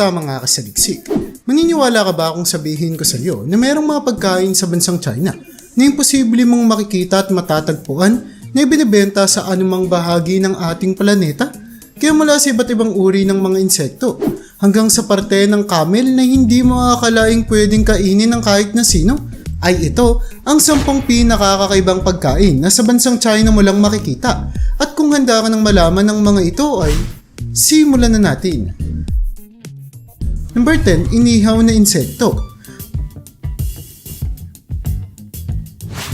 Kamusta mga kasaliksik? Maniniwala ka ba kung sabihin ko sa iyo na merong mga pagkain sa bansang China na imposible mong makikita at matatagpuan na ibinibenta sa anumang bahagi ng ating planeta? Kaya mula sa iba't ibang uri ng mga insekto hanggang sa parte ng camel na hindi mo akalaing pwedeng kainin ng kahit na sino ay ito ang sampung pinakakakaibang pagkain na sa bansang China mo lang makikita. At kung handa ka ng malaman ng mga ito ay simulan na natin. Number 10, inihaw na insekto.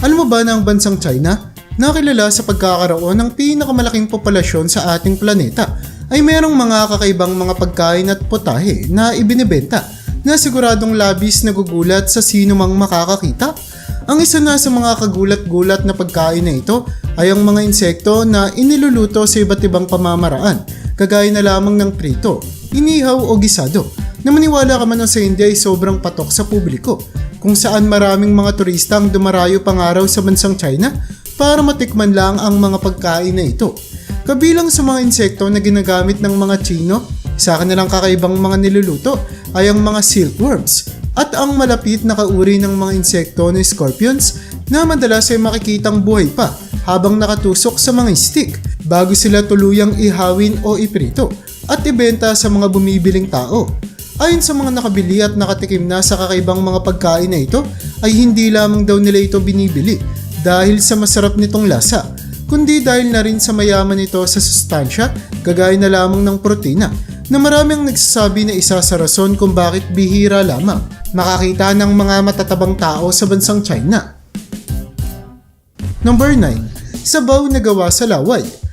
Alam mo ba na ang bansang China, nakilala sa pagkakaroon ng pinakamalaking populasyon sa ating planeta, ay merong mga kakaibang mga pagkain at putahe na ibinibenta na siguradong labis nagugulat sa sino mang makakakita? Ang isa na sa mga kagulat-gulat na pagkain na ito ay ang mga insekto na iniluluto sa iba't ibang pamamaraan, kagaya na lamang ng prito, inihaw o gisado, na maniwala ka man o sa hindi ay sobrang patok sa publiko, kung saan maraming mga turista ang dumarayo pangaraw sa bansang China para matikman lang ang mga pagkain na ito. Kabilang sa mga insekto na ginagamit ng mga Chino sa kanilang kakaibang mga niluluto ay ang mga silkworms at ang malapit na kauri ng mga insekto na scorpions na madalas ay makikitang buhay pa habang nakatusok sa mga stick bago sila tuluyang ihawin o iprito at ibenta sa mga bumibiling tao. Ayon sa mga nakabili at nakatikim na sa kakaibang mga pagkain na ito ay hindi lamang daw nila ito binibili dahil sa masarap nitong lasa, kundi dahil na rin sa mayaman ito sa sustansya kagaya na lamang ng protina na maraming nagsasabi na isa sa rason kung bakit bihira lamang makakita ng mga matatabang tao sa bansang China. Number 9. Sabaw na gawa sa laway.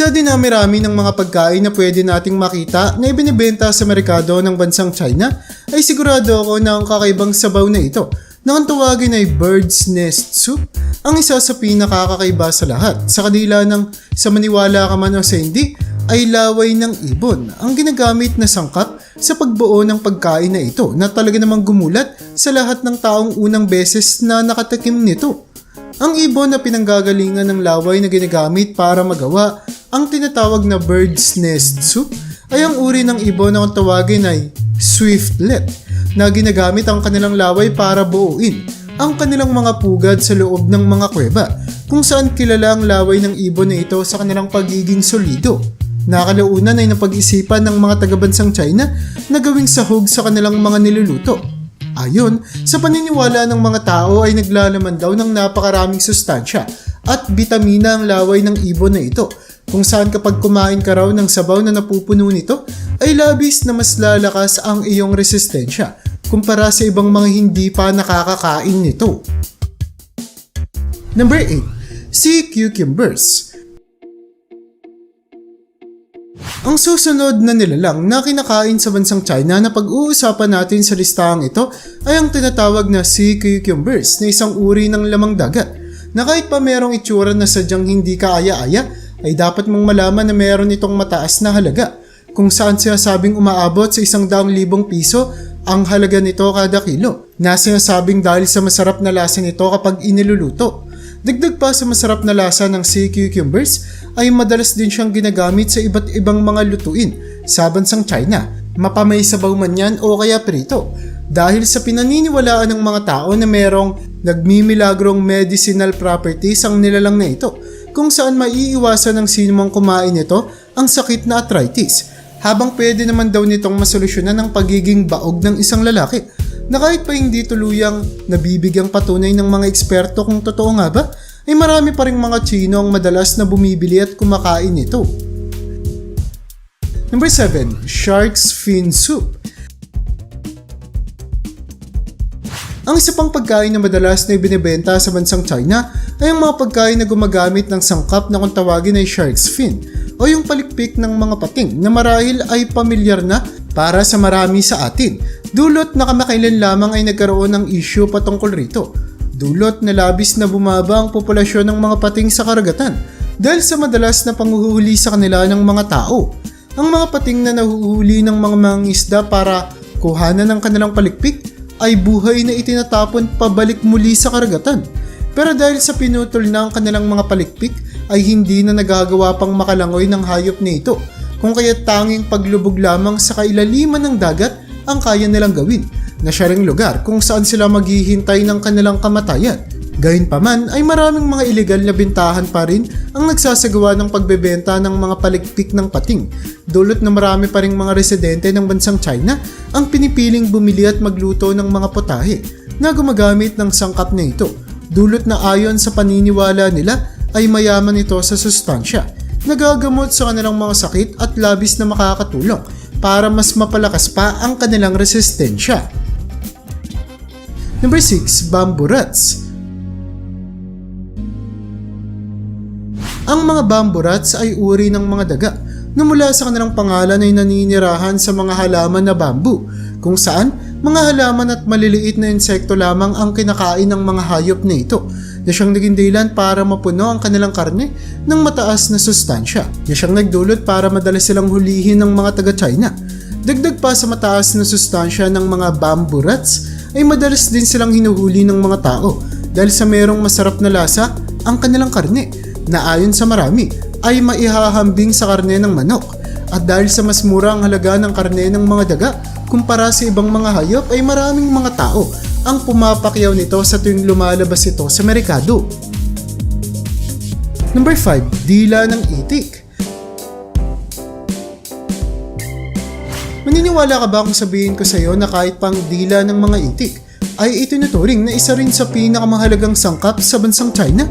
Sa dinami-rami ng mga pagkain na pwede nating makita na ibinibenta sa merkado ng bansang China, ay sigurado ako na ang kakaibang sabaw na ito na ang tawagin ay bird's nest soup ang isa sa pinakakakaiba sa lahat. Sa kadila ng sa maniwala ka man o sa hindi, ay laway ng ibon ang ginagamit na sangkap sa pagbuo ng pagkain na ito na talaga namang gumulat sa lahat ng taong unang beses na nakatakim nito. Ang ibon na pinanggagalingan ng laway na ginagamit para magawa ang tinatawag na bird's nest soup ay ang uri ng ibon na kung tawagin ay swiftlet na ginagamit ang kanilang laway para buuin ang kanilang mga pugad sa loob ng mga kuweba kung saan kilala ang laway ng ibon na ito sa kanilang pagiging solido. Nakalaunan ay napag-isipan ng mga taga-bansang China na gawing sahog sa kanilang mga niluluto. Ayon, sa paniniwala ng mga tao ay naglalaman daw ng napakaraming sustansya at bitamina ang laway ng ibon na ito kung saan kapag kumain ka raw ng sabaw na napupuno nito ay labis na mas lalakas ang iyong resistensya kumpara sa ibang mga hindi pa nakakakain nito. Number 8. Sea cucumbers. Ang susunod na nilalang na kinakain sa bansang China na pag-uusapan natin sa listahang ito ay ang tinatawag na sea cucumbers na isang uri ng lamang dagat na kahit pa merong itsura na sadyang hindi kaaya-aya ay dapat mong malaman na meron itong mataas na halaga kung saan sinasabing umaabot sa isang daang libong piso ang halaga nito kada kilo na sinasabing dahil sa masarap na lasa nito kapag iniluluto. Dagdag pa sa masarap na lasa ng sea cucumbers ay madalas din siyang ginagamit sa iba't ibang mga lutuin sa bansang China, mapamay sabaw man yan o kaya prito. Dahil sa pinaniniwalaan ng mga tao na merong nagmimilagrong medicinal properties ang nilalang na ito, kung saan maiiwasan ng sinumang kumain nito ang sakit na arthritis, habang pwede naman daw nitong masolusyonan ang pagiging baog ng isang lalaki na kahit pa hindi tuluyang nabibigyang patunay ng mga eksperto kung totoo nga ba, ay marami pa rin mga Chino ang madalas na bumibili at kumakain nito. Number 7. Shark's Fin Soup Ang isa pang pagkain na madalas na ibinebenta sa bansang China ay ang mga pagkain na gumagamit ng sangkap na kung tawagin ay shark's fin o yung palikpik ng mga pating na marahil ay pamilyar na para sa marami sa atin. Dulot na kamakailan lamang ay nagkaroon ng issue patungkol rito. Dulot na labis na bumaba ang populasyon ng mga pating sa karagatan dahil sa madalas na panguhuli sa kanila ng mga tao. Ang mga pating na nahuhuli ng mga mangisda para kuhanan ng kanilang palikpik ay buhay na itinatapon pabalik muli sa karagatan. Pero dahil sa pinutol na ang kanilang mga palikpik, ay hindi na nagagawa pang makalangoy ng hayop na ito kung kaya't tanging paglubog lamang sa kailaliman ng dagat ang kaya nilang gawin na siya ring lugar kung saan sila maghihintay ng kanilang kamatayan. Gayunpaman ay maraming mga ilegal na bintahan pa rin ang nagsasagawa ng pagbebenta ng mga paligpik ng pating. Dulot na marami pa ring mga residente ng bansang China ang pinipiling bumili at magluto ng mga potahe na gumagamit ng sangkap na ito. Dulot na ayon sa paniniwala nila ay mayaman ito sa sustansya. Nagagamot sa kanilang mga sakit at labis na makakatulong para mas mapalakas pa ang kanilang resistensya. Number 6, Bamboo Rats. Ang mga bamboo rats ay uri ng mga daga na mula sa kanilang pangalan ay naninirahan sa mga halaman na bamboo, kung saan mga halaman at maliliit na insekto lamang ang kinakain ng mga hayop na ito na siyang naging dahilan para mapuno ang kanilang karne ng mataas na sustansya na siyang nagdulot para madalas silang hulihin ng mga taga-China. Dagdag pa sa mataas na sustansya ng mga bamboo rats ay madalas din silang hinuhuli ng mga tao dahil sa merong masarap na lasa ang kanilang karne na ayon sa marami ay maihahambing sa karne ng manok at dahil sa mas mura ang halaga ng karne ng mga daga kumpara sa ibang mga hayop ay maraming mga tao ang pumapakyaw nito sa tuwing lumalabas ito sa merkado. Number 5. Dila ng itik Maniniwala ka ba kung sabihin ko sa iyo na kahit pang dila ng mga itik ay itinuturing na isa rin sa pinakamahalagang sangkap sa bansang China?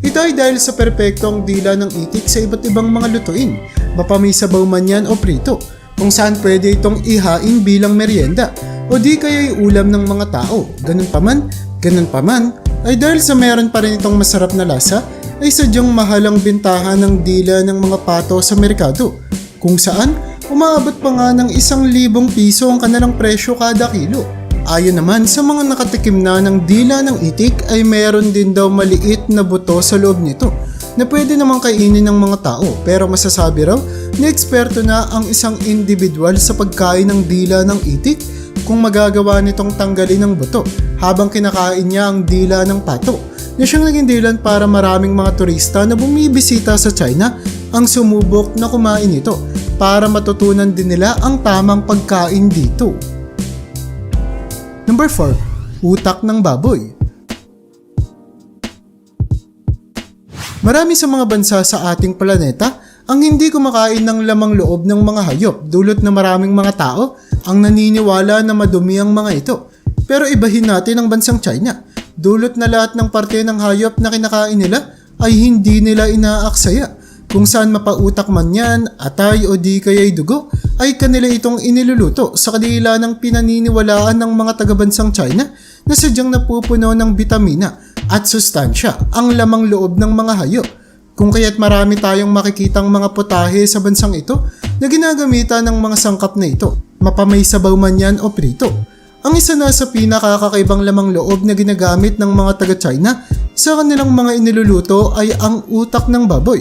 Ito ay dahil sa perpektong dila ng itik sa iba't ibang mga lutuin, mapamisabaw man yan o prito, kung saan pwede itong ihain bilang merienda o di kaya'y ulam ng mga tao. Ganun pa man, ganun pa man, ay dahil sa meron pa rin itong masarap na lasa, ay sadyang mahalang bintahan ng dila ng mga pato sa merkado, kung saan umaabot pa nga ng isang libong piso ang kanilang presyo kada kilo. Ayon naman sa mga nakatikim na ng dila ng itik ay meron din daw maliit na buto sa loob nito na pwede namang kainin ng mga tao pero masasabi raw na eksperto na ang isang individual sa pagkain ng dila ng itik kung magagawa nitong tanggalin ng buto habang kinakain niya ang dila ng pato na siyang naging dahilan para maraming mga turista na bumibisita sa China ang sumubok na kumain ito para matutunan din nila ang tamang pagkain dito. Number 4. Utak ng baboy Marami sa mga bansa sa ating planeta ang hindi kumakain ng lamang loob ng mga hayop dulot na maraming mga tao ang naniniwala na madumi ang mga ito. Pero ibahin natin ang bansang China. Dulot na lahat ng parte ng hayop na kinakain nila ay hindi nila inaaksaya. Kung saan mapautak man yan, atay o di kaya'y dugo, ay kanila itong iniluluto sa kadila ng pinaniniwalaan ng mga taga-bansang China na sadyang napupuno ng bitamina at sustansya ang lamang loob ng mga hayop. Kung kaya't marami tayong makikitang mga putahe sa bansang ito na ginagamitan ng mga sangkap na ito, mapamay sabaw man yan o prito. Ang isa na sa pinakakakaibang lamang loob na ginagamit ng mga taga-China sa kanilang mga iniluluto ay ang utak ng baboy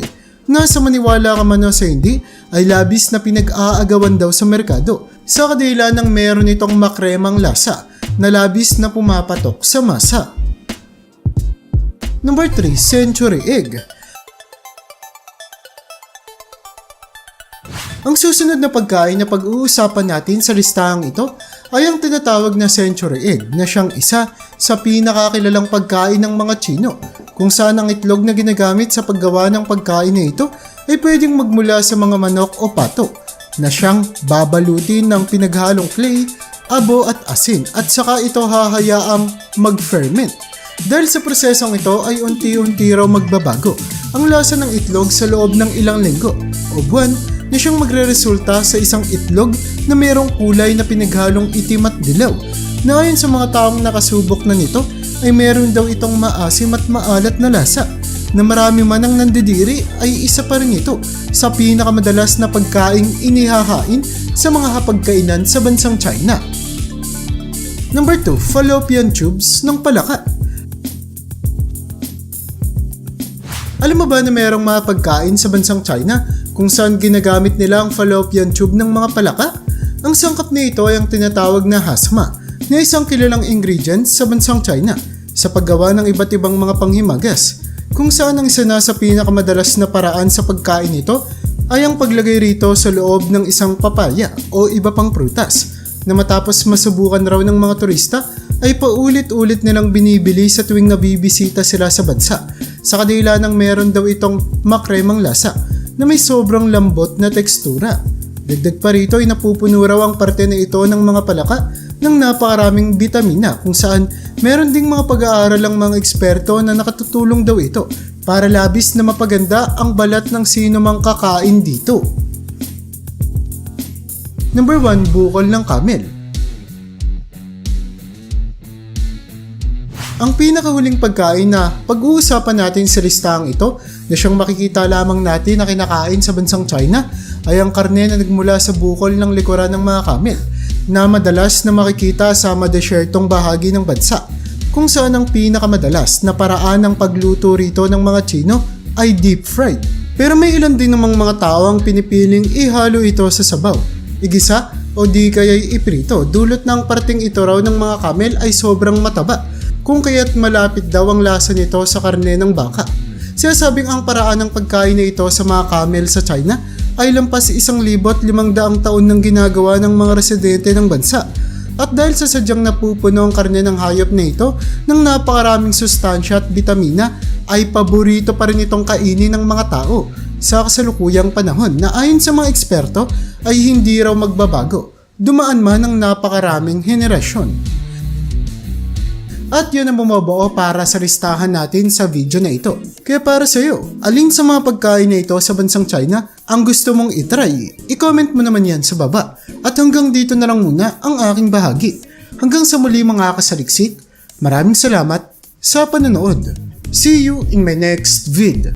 Nasa maniwala ka man o sa hindi, ay labis na pinag-aagawan daw sa merkado sa kadila ng meron itong makremang lasa na labis na pumapatok sa masa. Number 3, Century Egg. Ang susunod na pagkain na pag-uusapan natin sa listahang ito ay ang tinatawag na century egg na siyang isa sa pinakakilalang pagkain ng mga Chino kung saan ang itlog na ginagamit sa paggawa ng pagkain na ito ay pwedeng magmula sa mga manok o pato na siyang babalutin ng pinaghalong clay, abo at asin at saka ito hahayaang mag-ferment. Dahil sa prosesong ito ay unti-unti raw magbabago ang lasa ng itlog sa loob ng ilang linggo o buwan na siyang magre-resulta sa isang itlog na mayroong kulay na pinaghalong itim at dilaw na ayon sa mga taong nakasubok na nito ay meron daw itong maasim at maalat na lasa na marami man ang nandidiri ay isa pa rin ito sa pinakamadalas na pagkaing inihahain sa mga hapagkainan sa bansang China. Number 2, fallopian tubes ng palaka. Alam mo ba na mayroong mga pagkain sa bansang China kung saan ginagamit nila ang fallopian tube ng mga palaka? Ang sangkap na ito ay ang tinatawag na hasma na isang kilalang ingredient sa bansang China sa paggawa ng iba't ibang mga panghimagas kung saan ang isa na sa pinakamadalas na paraan sa pagkain nito ay ang paglagay rito sa loob ng isang papaya o iba pang prutas na matapos masubukan raw ng mga turista ay paulit-ulit nilang binibili sa tuwing nabibisita sila sa bansa sa kadila ng meron daw itong makremang lasa na may sobrang lambot na tekstura. Dagdag pa rito ay napupuno raw ang parte na ito ng mga palaka ng napakaraming bitamina kung saan meron ding mga pag-aaral ang mga eksperto na nakatutulong daw ito para labis na mapaganda ang balat ng sino mang kakain dito. Number 1, bukol ng camel. Ang pinakahuling pagkain na pag-uusapan natin sa listahang ito na siyang makikita lamang natin na kinakain sa bansang China ay ang karne na nagmula sa bukol ng likuran ng mga camel na madalas na makikita sa madesyertong bahagi ng bansa kung saan ang pinakamadalas na paraan ng pagluto rito ng mga Chino ay deep fried. Pero may ilan din namang mga tao ang pinipiling ihalo ito sa sabaw, igisa o di kaya'y iprito dulot ng parting ito raw ng mga camel ay sobrang mataba kung kaya't malapit daw ang lasa nito sa karne ng baka. Sinasabing ang paraan ng pagkain na ito sa mga camel sa China ay lampas isang libot limang daang taon ng ginagawa ng mga residente ng bansa. At dahil sa sadyang napupuno ang karne ng hayop na ito ng napakaraming sustansya at bitamina, ay paborito pa rin itong kainin ng mga tao sa kasalukuyang panahon na ayon sa mga eksperto ay hindi raw magbabago, dumaan man ang napakaraming henerasyon. At yun ang bumubuo para sa listahan natin sa video na ito. Kaya para sa iyo, alin sa mga pagkain na ito sa bansang China ang gusto mong itry? I-comment mo naman yan sa baba. At hanggang dito na lang muna ang aking bahagi. Hanggang sa muli mga kasaliksik, maraming salamat sa panonood. See you in my next vid.